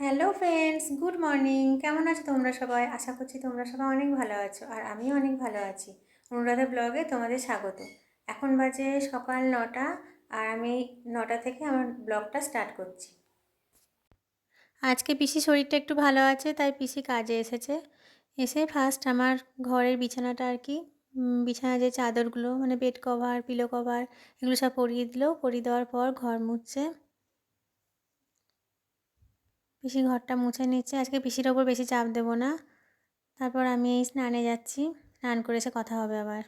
Hello friends good morning কেমন আছো তোমরা সবাই? আশা করছি তোমরা সবাই অনেক ভালো আছো আর আমিও অনেক ভালো আছি। অনুরাধা ব্লগে তোমাদের স্বাগত। এখন বাজে সকাল নটা আর আমি নটা থেকে আমার ব্লগটা স্টার্ট করছি। আজকে পিসি শরীরটা একটু ভালো আছে, তাই পিসি কাজে এসেছে। এসে ফার্স্ট আমার ঘরের বিছানাটা আর কি বিছানা যে চাদরগুলো মানে বেড কভার পিলো কভার এগুলো সব পরিয়ে দিল। পরিয়ে দেওয়ার পর ঘর মুছছে। পিসি ঘরটা মুছে নিচ্ছে। আজকে পিসির ওপর বেশি চাপ দেবো না। তারপর আমি এই স্নানে যাচ্ছি। স্নান করে এসে কথা হবে আবার।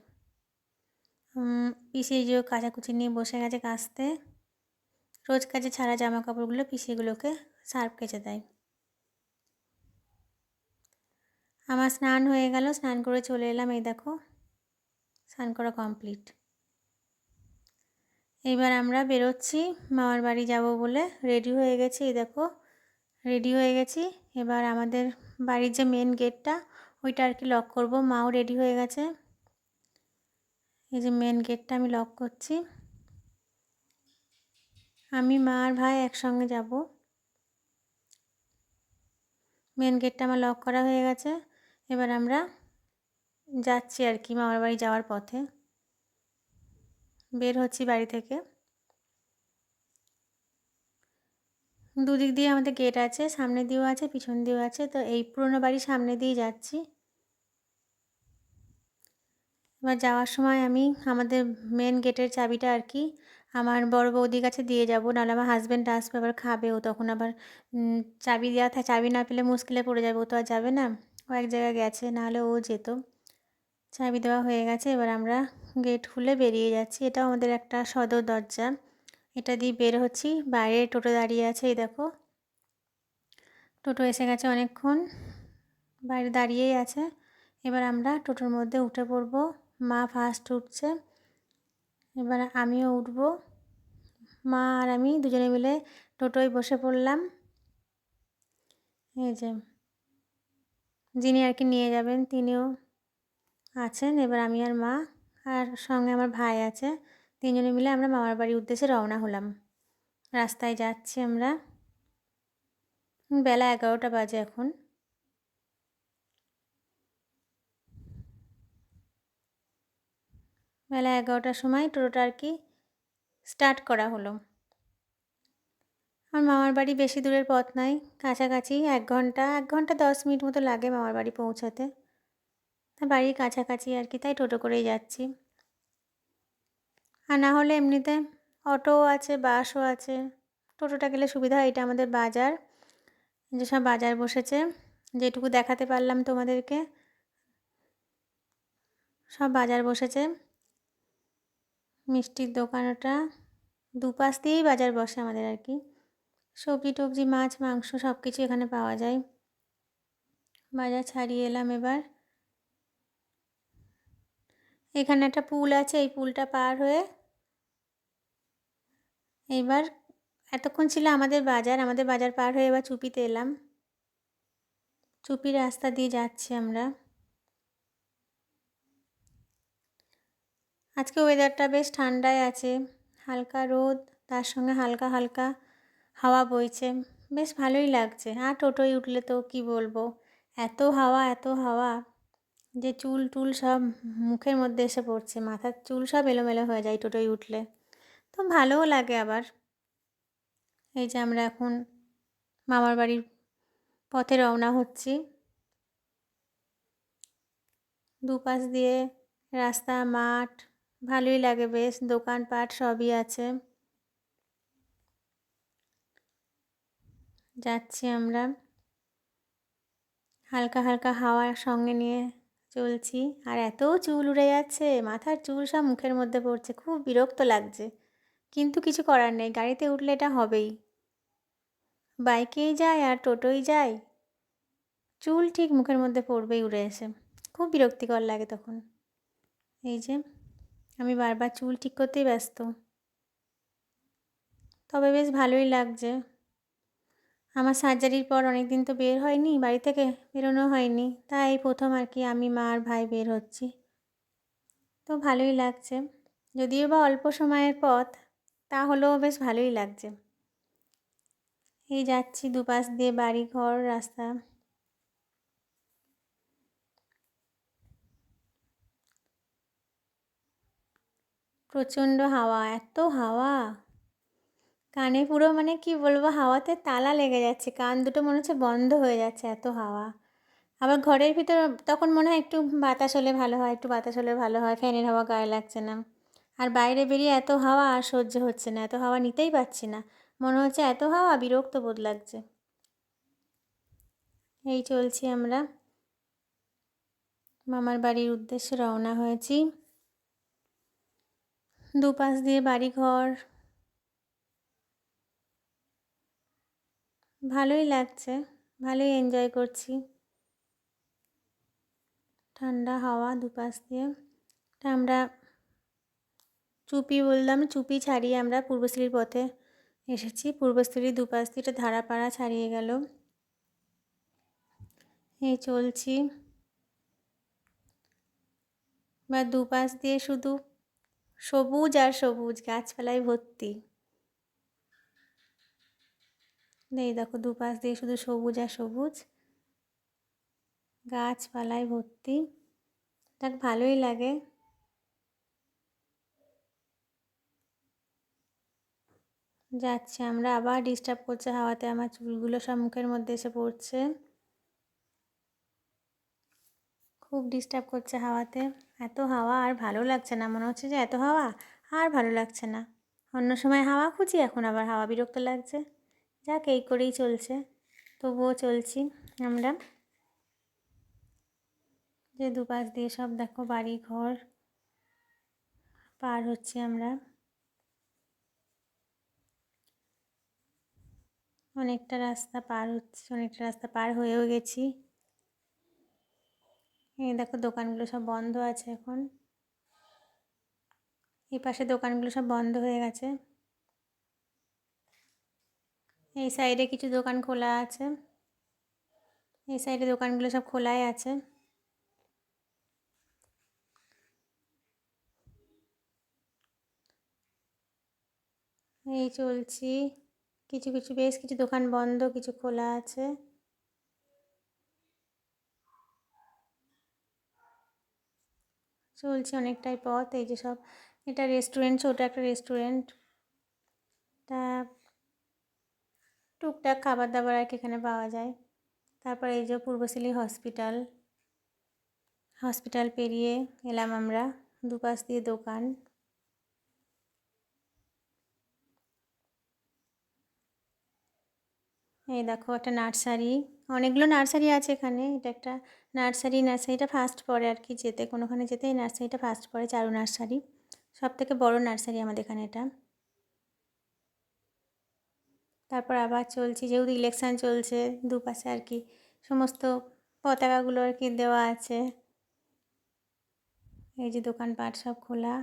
পিসি যে কাচাকুচি নিয়ে বসে গেছে কাচতে। রোজ কাজে ছাড়া জামা কাপড়গুলো পিসিগুলোকে সার্ফ কেচে দেয়। আমার স্নান হয়ে গেল। স্নান করে চলে এলাম। এই দেখো, স্নান করা কমপ্লিট। এইবার আমরা বেরোচ্ছি। মামার বাড়ি যাব বলে রেডি হয়ে গেছি। এই দেখো রেডি হয়ে গেছি। এবার আমাদের বাড়ির যে মেন গেটটা ওইটা আর কি লক করব। মাও রেডি হয়ে গেছে। এই যে মেন গেটটা আমি লক করছি। আমি, মা আর ভাই একসঙ্গে যাব। মেন গেটটা আমার লক করা হয়ে গেছে। এবার আমরা যাচ্ছি আর কি মামার বাড়ি যাওয়ার পথে। বের হচ্ছি বাড়ি থেকে। দুদিক দিয়ে আমাদের গেট আছে সামনে দিয়েও আছে, পিছন দিয়েও আছে, তো এই পুরোনো বাড়ির সামনে দিয়ে যাচ্ছি। এবার যাওয়ার সময় আমি আমাদের মেন গেটের চাবিটা আর কি আমার বড় বৌদির কাছে দিয়ে যাব, নাহলে আমার হাজব্যান্ড আসবে, আবার খাবে ও, তখন আবার চাবি দেওয়া থাকে চাবি না পেলে মুশকিলে পড়ে যাবে, ও তো আর যাবে না। ও এক জায়গায় গেছে, নাহলে ও যেত। চাবি দেওয়া হয়ে গেছে, এবার আমরা গেট খুলে বেরিয়ে যাচ্ছি, এটাও আমাদের একটা সদর দরজা। এটা দিয়ে বের হচ্ছি। বাইরে টোটো দাঁড়িয়ে আছে, এই দেখো। টোটো এসে গেছে অনেকক্ষণ। বাইরে দাঁড়িয়েই আছে। এবার আমরা টোটোর মধ্যে উঠে পড়ব। মা ফার্স্ট উঠছে। এবার আমিও উঠব। মা আর আমি দুজনে মিলে টোটোয় বসে পড়লাম। এই যে, যিনি আর কি নিয়ে যাবেন তিনিও আছেন। এবার আমি আর মা, আর সঙ্গে আমার ভাই আছে। তিনজনে মিলে আমরা মামার বাড়ির উদ্দেশ্যে রওনা হলাম। রাস্তায় যাচ্ছি আমরা। বেলা এগারোটা বাজে এখন। বেলা এগারোটার সময় টোটোটা আর কি স্টার্ট করা হলো। আমার মামার বাড়ি বেশি দূরের পথ নাই, কাছাকাছি এক ঘণ্টা এক ঘণ্টা দশ মিনিট মতো লাগে মামার বাড়ি পৌঁছাতে। বাড়ির কাছাকাছি আর কি, তাই টোটো করেই যাচ্ছি। আর না হলে এমনিতে অটোও আছে, বাসও আছে। টোটোটা গেলে সুবিধা হয়, এটা আমাদের বাজার। যেসব বাজার বসেছে, যেটুকু দেখাতে পারলাম তোমাদেরকে। সব বাজার বসেছে। মিষ্টির দোকান ওটা দুপাশ দিয়েই বাজার বসে আমাদের আর কি। সবজি টবজি, মাছ, মাংস সব কিছু এখানে পাওয়া যায়। বাজার ছাড়িয়ে এলাম এবার। এখানে একটা পুল আছে, এই পুলটা পার হয়ে এইবার এতক্ষণ ছিল আমাদের বাজার আমাদের বাজার পার হয়ে এবার চুপিতে এলাম। চুপি রাস্তা দিয়ে যাচ্ছি আমরা। আজকে ওয়েদারটা বেশ ঠান্ডায় আছে, হালকা রোদ, তার সঙ্গে হালকা হালকা হাওয়া বইছে, বেশ ভালোই লাগছে। আর টোটোয় উঠলে তো কি বলব, এত হাওয়া এত হাওয়া। যে চুল টুল সব মুখের মধ্যে এসে পড়ছে, মাথার চুল সব এলোমেলো হয়ে যায় টোটোয় উঠলে। তো ভালোও লাগে আবার। এই যে আমরা এখন মামার বাড়ির পথে রওনা হচ্ছি। দুপাশ দিয়ে রাস্তা, মাঠ, ভালোই লাগে বেশ, দোকানপাট সবই আছে। যাচ্ছি আমরা। হালকা হালকা হাওয়ার সঙ্গে নিয়ে চলছি। আর এত চুল উড়ে যাচ্ছে, মাথার চুল সব মুখের মধ্যে পড়ছে, খুব বিরক্ত লাগছে। কিন্তু কিছু করার নেই, গাড়িতে উঠলে এটা হবেই। বাইকেই যায় আর টোটোই যায়। চুল ঠিক মুখের মধ্যে পড়বেই উড়ে এসে। খুব বিরক্তিকর লাগে তখন। এই যে, আমি বারবার চুল ঠিক করতেই ব্যস্ত। তবে বেশ ভালোই লাগছে। আমার সার্জারির পর অনেক দিন তো বের হয়নি, বাড়ি থেকে বেরোনো হয়নি, তাই প্রথম আর কি আমি মা আর ভাই বের হচ্ছি। তো ভালোই লাগছে। যদিও বা অল্প সময়ের পথ, তা হলেও বেশ ভালোই লাগছে। এই যাচ্ছি দুপাশ দিয়ে বাড়ি ঘর রাস্তা। প্রচণ্ড হাওয়া, এত হাওয়া! কানে পুরো মানে কি বলব, হাওয়াতে তালা লেগে যাচ্ছে। কান দুটো মনে হচ্ছে বন্ধ হয়ে যাচ্ছে এত হাওয়া। আবার ঘরের ভিতর তখন মনে হয় একটু বাতাস হলে ভালো হয়, একটু বাতাস হলে ভালো হয়, ফ্যানের হাওয়া গায়ে লাগছে না। আর বাইরে বেরিয়ে এত হাওয়া আর সহ্য হচ্ছে না, এত হাওয়া নিতেই পারছি না। মনে হচ্ছে এত হাওয়া, বিরক্ত বোধ লাগছে। এই চলছি আমরা। মামার বাড়ির উদ্দেশ্যে রওনা হয়েছি। দুপাশ দিয়ে বাড়ি ভালোই লাগছে, ভালোই এনজয় করছি। ঠান্ডা হাওয়া দুপাশ দিয়ে। আমরা চুপি বললাম, চুপি ছাড়িয়ে আমরা পূর্বশ্রীর পথে এসেছি। পূর্বশ্রীর দুপাশ দিয়ে একটা ধারাপাড়া ছাড়িয়ে গেল। এই চলছি। বা দুপাশ দিয়ে শুধু সবুজ আর সবুজ, গাছপালায় ভর্তি। এই দেখো দুপাশ দিয়ে শুধু সবুজ আর সবুজ। গাছপালায় ভর্তি। দেখ, ভালোই লাগে। যাচ্ছে আমরা আবার ডিস্টার্ব করছে হাওয়াতে। আমার চুলগুলো সব মুখের মধ্যে এসে পড়ছে। খুব ডিস্টার্ব করছে হাওয়াতে। এত হাওয়া, আর ভালো লাগছে না। মনে হচ্ছে যে এত হাওয়া, আর ভালো লাগছে না। অন্য সময় হাওয়া খুঁজি, এখন আবার হাওয়া বিরক্ত লাগছে। যাক, এই করেই চলছে। তবুও চলছি আমরা। যে দুপাশ দিয়ে সব দেখো, বাড়ি, ঘর পার হচ্ছি আমরা। অনেকটা রাস্তা পার হচ্ছে, অনেকটা রাস্তা পার হয়েও গেছি। এই দেখো, দোকানগুলো সব বন্ধ আছে এখন। এই পাশে দোকানগুলো সব বন্ধ হয়ে গেছে। এই সাইডে কিছু দোকান খোলা আছে। এই সাইডে দোকানগুলো সব খোলাই আছে। এই চলছি। কিছু কিছু, বেশ কিছু দোকান বন্ধ, কিছু খোলা আছে। চলছে অনেকটাই পথ, এই যে সব। এটা রেস্টুরেন্ট ছোটো একটা রেস্টুরেন্ট তা টুকটাক খাবার দাবার আর কি এখানে পাওয়া যায়। তারপর এই যে পূর্বশিলি হসপিটাল হসপিটাল পেরিয়ে এলাম আমরা দুপাশ দিয়ে দোকান। এই দেখো একটা নার্সারি, অনেকগুলো নার্সারি আছে এখানে। এটা একটা নার্সারি, নার্সারিটা ফার্স্ট পড়ে আর কি যেতে। কোনোখানে যেতে এই নার্সারিটা ফার্স্ট পড়ে চারু নার্সারি। সব থেকে বড়ো নার্সারি আমাদের এখানে এটা। তারপর আবার চলছি, যেহেতু ইলেকশান চলছে দুপাশে আর কি, সমস্ত পতাকাগুলো আর কি দেওয়া আছে। এই যে দোকানপাট সব খোলা।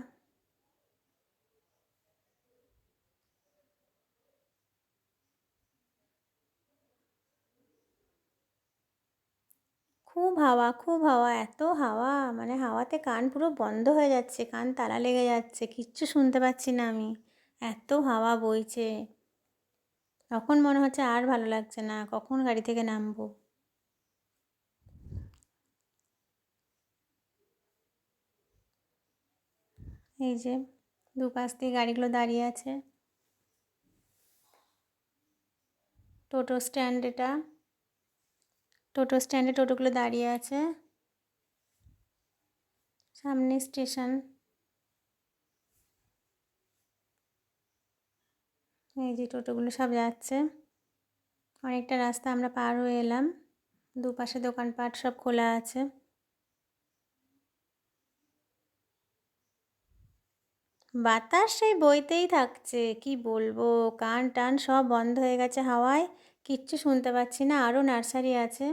খুব হাওয়া খুব হাওয়া, এত হাওয়া মানে হাওয়াতে কান পুরো বন্ধ হয়ে যাচ্ছে, কান তালা লেগে যাচ্ছে, কিচ্ছু শুনতে পাচ্ছি না আমি। এত হাওয়া বইছে। তখন মনে হচ্ছে আর ভালো লাগছে না, কখন গাড়ি থেকে নামবো? এই যে দুপাশ দিয়ে গাড়িগুলো দাঁড়িয়ে আছে। টোটো স্ট্যান্ড এটা। টোটো স্ট্যান্ডে টোটোগুলো দাঁড়িয়ে আছে। সামনে স্টেশন। এই যে টোটোগুলো সব যাচ্ছে। অনেকটা রাস্তা আমরা পার হয়ে এলাম। দুপাশে দোকানপাট সব খোলা আছে। বাতাস সেই বইতেই থাকছে, কি বলব? কান টান সব বন্ধ হয়ে গেছে হাওয়ায়। কিচ্ছু শুনতে পাচ্ছি না আরও নার্সারি আছে।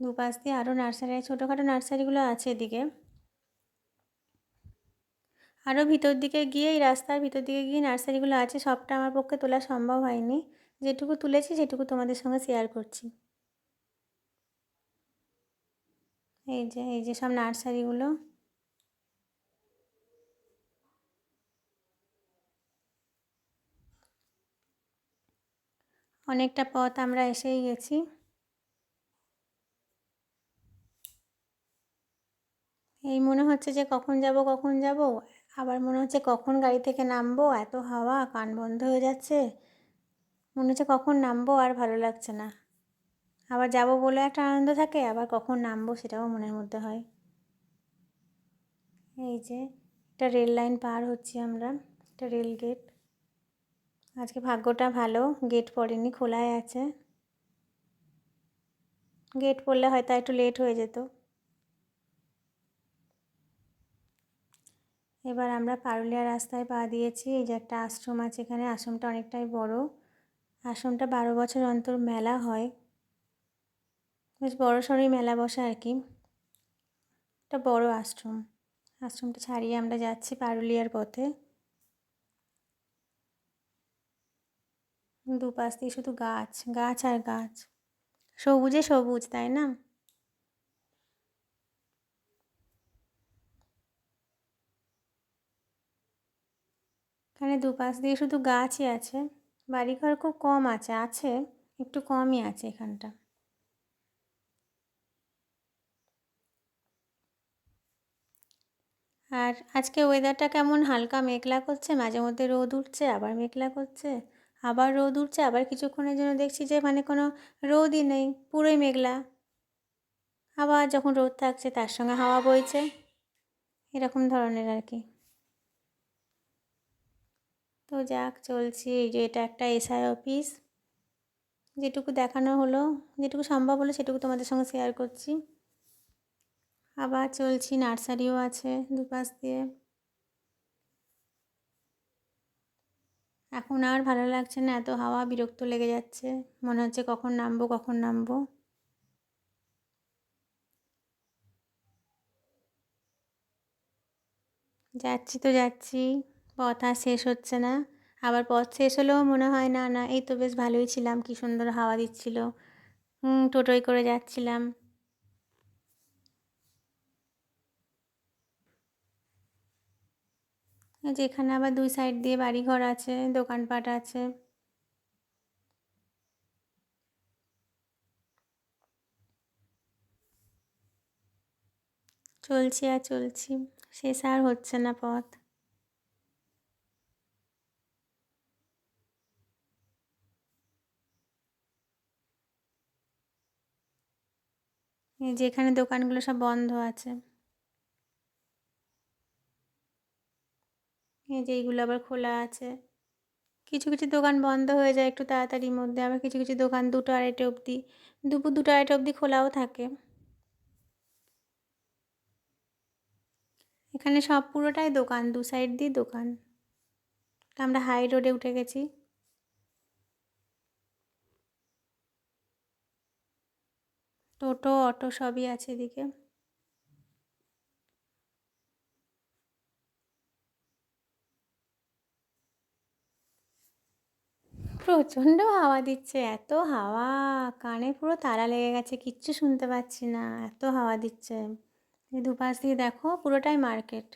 দুপাশ দিয়ে আরও নার্সারি, ছোটোখাটো নার্সারিগুলো আছে এদিকে। আরও ভিতর দিকে গিয়ে, এই রাস্তার ভিতর দিকে গিয়ে নার্সারিগুলো আছে, সবটা আমার পক্ষে তোলা সম্ভব হয়নি। যেটুকু তুলেছি, সেটুকু তোমাদের সঙ্গে শেয়ার করছি। এই যে এই যে সব নার্সারিগুলো। অনেকটা পথ আমরা এসেই গেছি। এই মনে হচ্ছে যে কখন যাব কখন যাব? আবার মনে হচ্ছে কখন গাড়ি থেকে নামবো? এত হাওয়া, কান বন্ধ হয়ে যাচ্ছে। মনে হচ্ছে কখন নামবো আর ভালো লাগছে না। আবার যাব বলে একটা আনন্দ থাকে, আবার কখন নামবো সেটাও মনের মধ্যে হয়। এই যে, একটা রেল লাইন পার হচ্ছি আমরা, একটা রেল গেট। আজকে ভাগ্যটা ভালো, গেট পড়েনি, খোলাই আছে। গেট পড়লে হয়তো একটু লেট হয়ে যেত। এবার আমরা পারুলিয়া রাস্তায় পা দিয়েছি। এই যে একটা আশ্রম আছে এখানে। আশ্রমটা অনেকটাই বড়। আশ্রমটা বারো বছর অন্তর মেলা হয়। বেশ বড় সড়ই মেলা বসে আর কি। একটা বড় আশ্রম। আশ্রমটা ছাড়িয়ে আমরা যাচ্ছি পারুলিয়ার পথে। দুপাশ দিয়ে শুধু গাছ গাছ আর গাছ। সবুজে সবুজ, তাই না? এখানে দুপাশ দিয়ে শুধু গাছই আছে। বাড়িঘর খুব কম আছে আছে, একটু কমই আছে এখানটা। আর আজকে ওয়েদারটা কেমন? হালকা মেঘলা করছে, মাঝে মধ্যে রোদ উঠছে, আবার মেঘলা করছে, আবার রোদ উঠছে, আবার কিছুক্ষণের জন্য দেখছি যে মানে কোনো রোদই নেই, পুরোই মেঘলা। আবার যখন রোদ থাকছে, তার সঙ্গে হাওয়া বইছে, এরকম ধরনের আর কি। তো যাক, চলছি। এই যে এটা একটা এসআই অফিস যেটুকু দেখানো হলো, যেটুকু সম্ভব হলো সেটুকু তোমাদের সঙ্গে শেয়ার করছি। আবার চলছি নার্সারিও আছে দুপাশ দিয়ে। এখন আর ভালো লাগছে না, এত হাওয়া, বিরক্ত লেগে যাচ্ছে। মনে হচ্ছে কখন নামবো কখন নামবো। যাচ্ছি তো যাচ্ছি। পথ আর শেষ হচ্ছে না। আবার পথ শেষ হলেও মনে হয়, না না, এই তো বেশ ভালোই ছিলাম, কি সুন্দর হাওয়া দিচ্ছিল। টোটোয় করে যাচ্ছিলাম। যেখানে আবার দুই সাইড দিয়ে বাড়িঘর আছে, দোকানপাট আছে। চলছি আর চলছি, শেষ আর হচ্ছে না পথ। যেখানে দোকানগুলো সব বন্ধ আছে। এই যে এইগুলো আবার খোলা আছে। কিছু কিছু দোকান বন্ধ হয়ে যায় একটু তাড়াতাড়ির মধ্যে, আবার কিছু কিছু দোকান দুটো আড়াইটে অবধি, দুপুর দুটো আড়াইটে অবধি খোলাও থাকে। এখানে সব পুরোটাই দোকান, দু সাইড দিয়ে দোকান। আমরা হাই রোডে উঠে গেছি। টোটো, অটো সবই আছে এদিকে। প্রচণ্ড হাওয়া দিচ্ছে, এত হাওয়া। কানে পুরো তালা লেগে গেছে, কিচ্ছু শুনতে পাচ্ছি না, এত হাওয়া দিচ্ছে। দুপাশ দিয়ে দেখো, পুরোটাই মার্কেট।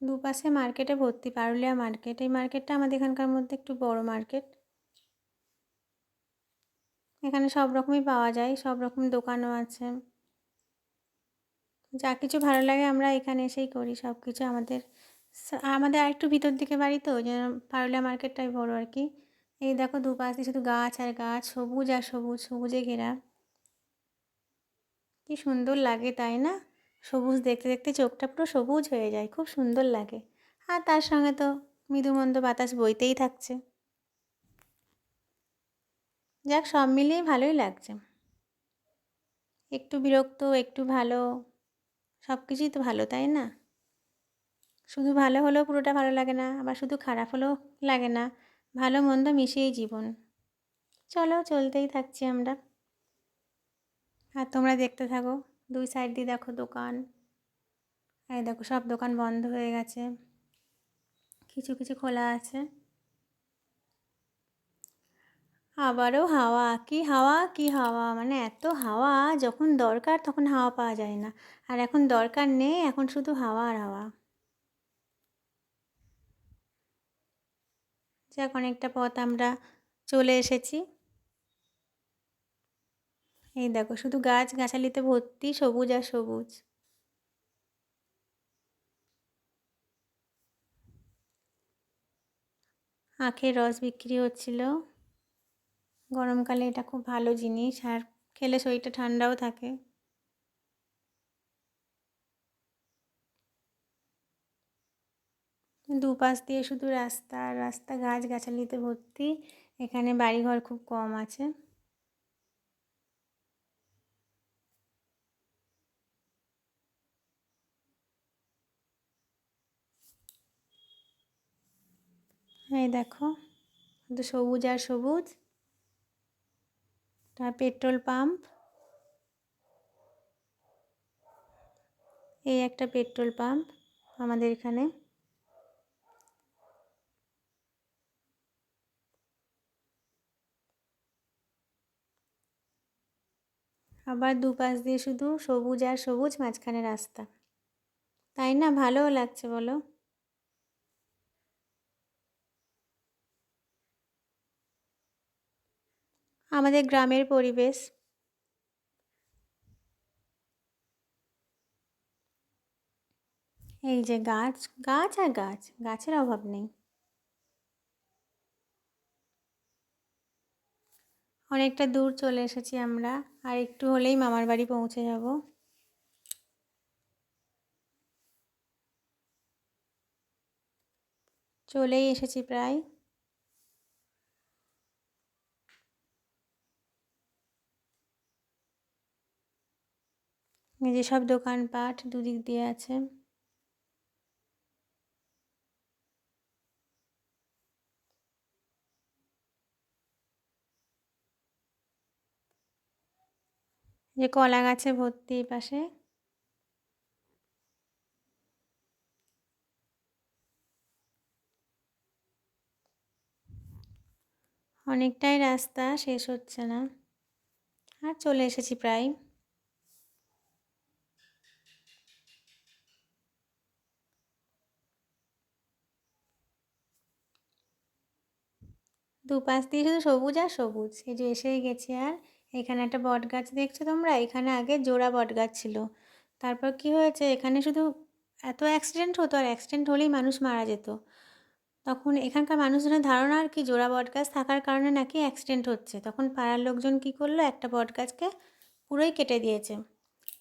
দুপাশে মার্কেটে ভর্তি, পারুলিয়া মার্কেট। এই মার্কেটটা আমাদের এখানকার মধ্যে একটু বড় মার্কেট। এখানে সব রকমই পাওয়া যায়, সব রকম দোকানও আছে। যা কিছু ভালো লাগে আমরা এখানে এসেই করি সব কিছু আমাদের আমাদের আরেকটু ভিতর দিকে বাড়ি তো, যেন পারুলিয়া মার্কেটটাই বড় আর কি। এই দেখো দুপাশে শুধু গাছ আর গাছ, সবুজ আর সবুজ, সবুজে ঘেরা। কি সুন্দর লাগে তাই না? সবুজ দেখতে দেখতে চোখটা পুরো সবুজ হয়ে যায়, খুব সুন্দর লাগে। আর তার সঙ্গে তো মৃদুমন্দ বাতাস বইতেই থাকছে। যাক, সব মিলিয়ে ভালোই লাগছে। একটু বিরক্ত, একটু ভালো, সব কিছুই তো ভালো, তাই না? শুধু ভালো হলেও পুরোটা ভালো লাগে না, আবার শুধু খারাপ হলেও লাগে না। ভালো মন্দ মিশিয়েই জীবন। চলো, চলতেই থাকছি আমরা। আর তোমরা দেখতে থাকো, দুই সাইড দিয়ে দেখো দোকান। এই দেখো, সব দোকান বন্ধ হয়ে গেছে। কিছু কিছু খোলা আছে। আবারও হাওয়া, কি হাওয়া কি হাওয়া? মানে এত হাওয়া, যখন দরকার তখন হাওয়া পাওয়া যায় না। আর এখন দরকার নেই, এখন শুধু হাওয়া আর হাওয়া। যাক, অনেকটা পথ আমরা চলে এসেছি। এই দেখো, শুধু গাছ গাছালিতে ভর্তি, সবুজ আর সবুজ। আখের রস বিক্রি হচ্ছিল। গরমকালে এটা খুব ভালো জিনিস, আর খেলে শরীরটা ঠান্ডাও থাকে। দুপাশ দিয়ে শুধু রাস্তা, আর রাস্তা গাছ গাছালিতে ভর্তি। এখানে বাড়িঘর খুব কম আছে। এই দেখো, শুধু সবুজ আর সবুজ। তার পেট্রোল পাম্প। এই একটা পেট্রোল পাম্প আমাদের এখানে। আবার দুপাশ দিয়ে শুধু সবুজ আর সবুজ মাঝখানে রাস্তা। তাই না? ভালোও লাগছে বলো। আমাদের গ্রামের পরিবেশ। এই যে গাছ গাছ আর গাছ, গাছের অভাব নেই। অনেকটা দূর চলে এসেছি আমরা, আর একটু হলেই মামার বাড়ি পৌঁছে যাব। চলেই এসেছি প্রায়। এই যে সব দোকানপাট দুদিক দিয়ে আছে। যে কলা গাছে ভর্তি পাশে। অনেকটাই রাস্তা, শেষ হচ্ছে না। আর চলে এসেছি প্রায়। দুপাশ দিয়ে শুধু সবুজ আর সবুজ। এই যে এসেই গেছি আর এখানে একটা বট গাছ দেখছ তোমরা? এখানে আগে জোড়া বট গাছ ছিল। তারপর কি হয়েছে? এখানে শুধু এত অ্যাক্সিডেন্ট হতো আর অ্যাক্সিডেন্ট হলেই মানুষ মারা যেত। তখন এখানকার মানুষজনের ধারণা আর কি জোড়া বট গাছ থাকার কারণে নাকি অ্যাক্সিডেন্ট হচ্ছে। তখন পাড়ার লোকজন কি করল? একটা বট গাছকে পুরোই কেটে দিয়েছে।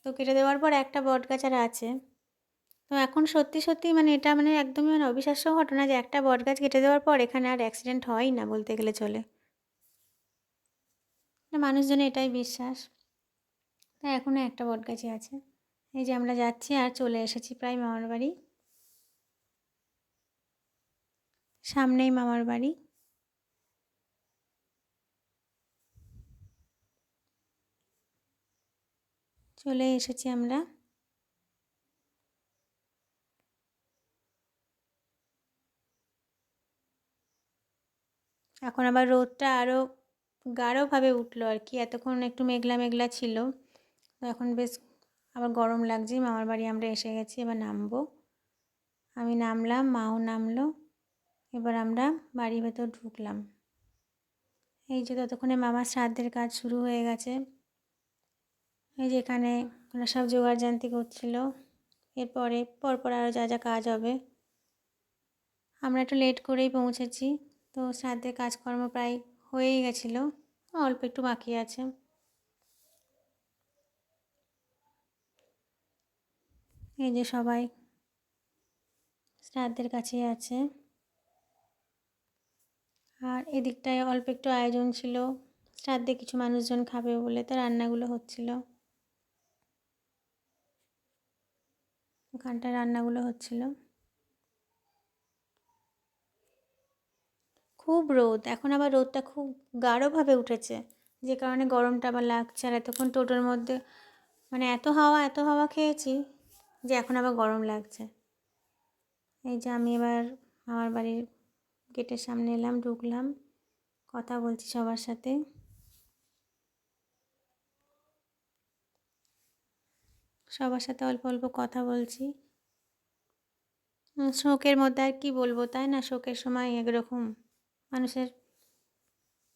তো কেটে দেওয়ার পর একটা বট গাছ আর আছে। তো এখন সত্যি সত্যি মানে এটা মানে একদমই মানে অবিশ্বাস্য ঘটনা যে একটা বট গাছ কেটে দেওয়ার পর এখানে আর অ্যাক্সিডেন্ট হয় না বলতে গেলে চলে। মানুষজনের এটাই বিশ্বাস। তাই এখনও একটা বট গাছই আছে। এই যে আমরা যাচ্ছি আর চলে এসেছি প্রায় মামার বাড়ি। সামনেই মামার বাড়ি। চলে এসেছি আমরা। এখন আবার রোদটা আরও গাঢ়ভাবে উঠল আর কি। এতক্ষণ একটু মেঘলা মেঘলা ছিল। এখন বেশ আবার গরম লাগছে। মামার বাড়ি আমরা এসে গেছি, এবার নামবো। আমি নামলাম, মাও নামলো। এবার আমরা বাড়ির ভেতর ঢুকলাম। এই যে ততক্ষণে মামার শ্রাদ্ধের কাজ শুরু হয়ে গেছে। এই যে এখানে ওরা সব জোগাড় জান্তি করছিল। এরপরে পরপর আরও যা যা কাজ হবে। আমরা একটু লেট করেই পৌঁছেছি। তো শ্রাদ্ধের কাজকর্ম প্রায় হয়েই গেছিল। অল্প একটু বাকি আছে। এই যে সবাই শ্রাদ্ধের কাছে আছে। আর এদিকটায় অল্প একটু আয়োজন ছিল। শ্রাদ্ধে কিছু মানুষজন খাবে বলে তো রান্নাগুলো হচ্ছিল। ওখানটায় রান্নাগুলো হচ্ছিল। খুব রোদ, এখন আবার রোদটা খুব গাঢ়ভাবে উঠেছে। যে কারণে গরমটা আবার লাগছে। আর এতক্ষণ টোটোর মধ্যে মানে এত হাওয়া এত হাওয়া খেয়েছি যে এখন আবার গরম লাগছে। এই যে আমি এবার আমার বাড়ির গেটের সামনে এলাম, ঢুকলাম, কথা বলছি সবার সাথে। সবার সাথে অল্প অল্প কথা বলছি। শোকের মধ্যে আর কি বলব, তাই না? শোকের সময় একরকম মানুষের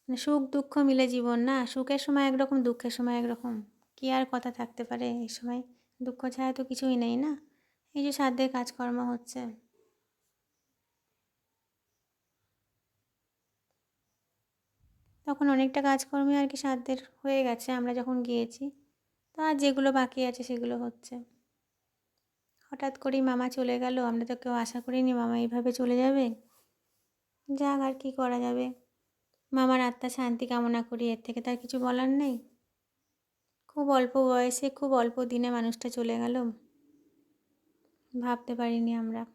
মানে সুখ, দুঃখ মিলে জীবন না? সুখের সময় একরকম, দুঃখের সময় একরকম। কী আর কথা থাকতে পারে? এই সময় দুঃখ ছাড়া তো কিছুই নেই না? এই যে সাধ্যের কাজকর্ম হচ্ছে। তখন অনেকটা কাজকর্মই আর কি সাধ্যের হয়ে গেছে, আমরা যখন গিয়েছি। তো আর যেগুলো বাকি আছে সেগুলো হচ্ছে। হঠাৎ করেই মামা চলে গেল। আমরা তো কেউ আশা করিনি মামা এইভাবে চলে যাবে। যাক আর কী করা যাবে। মামার আত্মা শান্তি কামনা করি, এর থেকে তার কিছু বলার নেই। খুব অল্প বয়সে, খুব অল্প দিনে মানুষটা চলে গেল। ভাবতে পারিনি আমরা।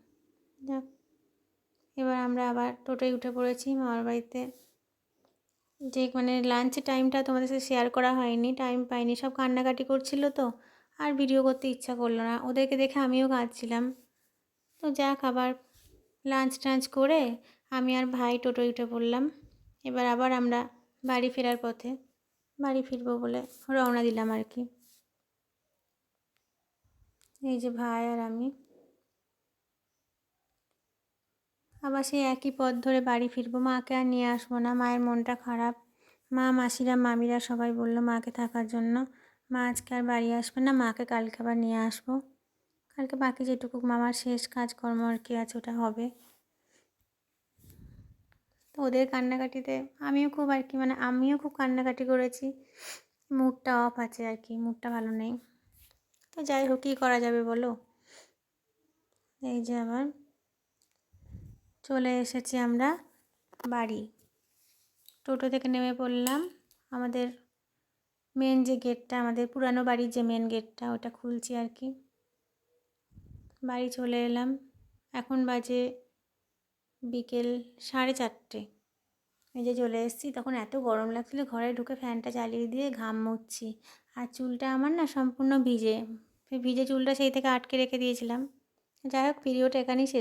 যাক, এবার আমরা আবার টোটোয় উঠে পড়েছি মামার বাড়িতে। যে মানে লাঞ্চ টাইমটা তোমাদের সাথে শেয়ার করা হয়নি টাইম পাইনি। সব কান্নাকাটি করছিল তো, আর ভিডিও করতে ইচ্ছা করল না। ওদেরকে দেখে আমিও কাঁদছিলাম। তো যাক আবার লাঞ্চ টাঞ্চ করে আমি আর ভাই টোটোয় উঠে পড়লাম। এবার আবার আমরা বাড়ি ফেরার পথে বাড়ি ফিরবো বলে রওনা দিলাম আর কি। এই যে ভাই আর আমি। আবার সেই একই পথ ধরে বাড়ি ফিরবো। মাকে আর নিয়ে আসব না। মায়ের মনটা খারাপ। মা, মাসিরা, মামিরা সবাই বলল মাকে থাকার জন্য। মা আজকে আর বাড়ি আসবে না। মাকে কালকে আবার নিয়ে আসব। কালকে বাকি যেটুকু মামার শেষ কাজকর্ম আর কি আছে, ওটা হবে। ওদের কান্নাকাটিতে আমিও খুব আর কি মানে আমিও খুব কান্নাকাটি করেছি। মুডটা অফ আছে আর কি, মুডটা ভালো নেই। তো যাই হোক, কী করা যাবে বলো? এই যে আবার চলে এসেছি আমরা বাড়ি। টোটো থেকে নেমে পড়লাম। আমাদের মেন যে গেটটা আমাদের পুরানো বাড়ির যে মেন গেটটা ওটা খুলছি আর কি। বাড়ি চলে এলাম। এখন বাজে বিকেল সাড়ে চারটে। এই যে চলে এসেছি, তখন এত গরম লাগছিল, ঘরে ঢুকে ফ্যানটা চালিয়ে দিয়ে ঘাম মুচ্ছি আর চুলটা আমার না সম্পূর্ণ ভিজে ভিজে চুলটা সেই থেকে আটকে রেখে দিয়েছিলাম। যাই হোক ভিডিওটা এখানেই শেষ।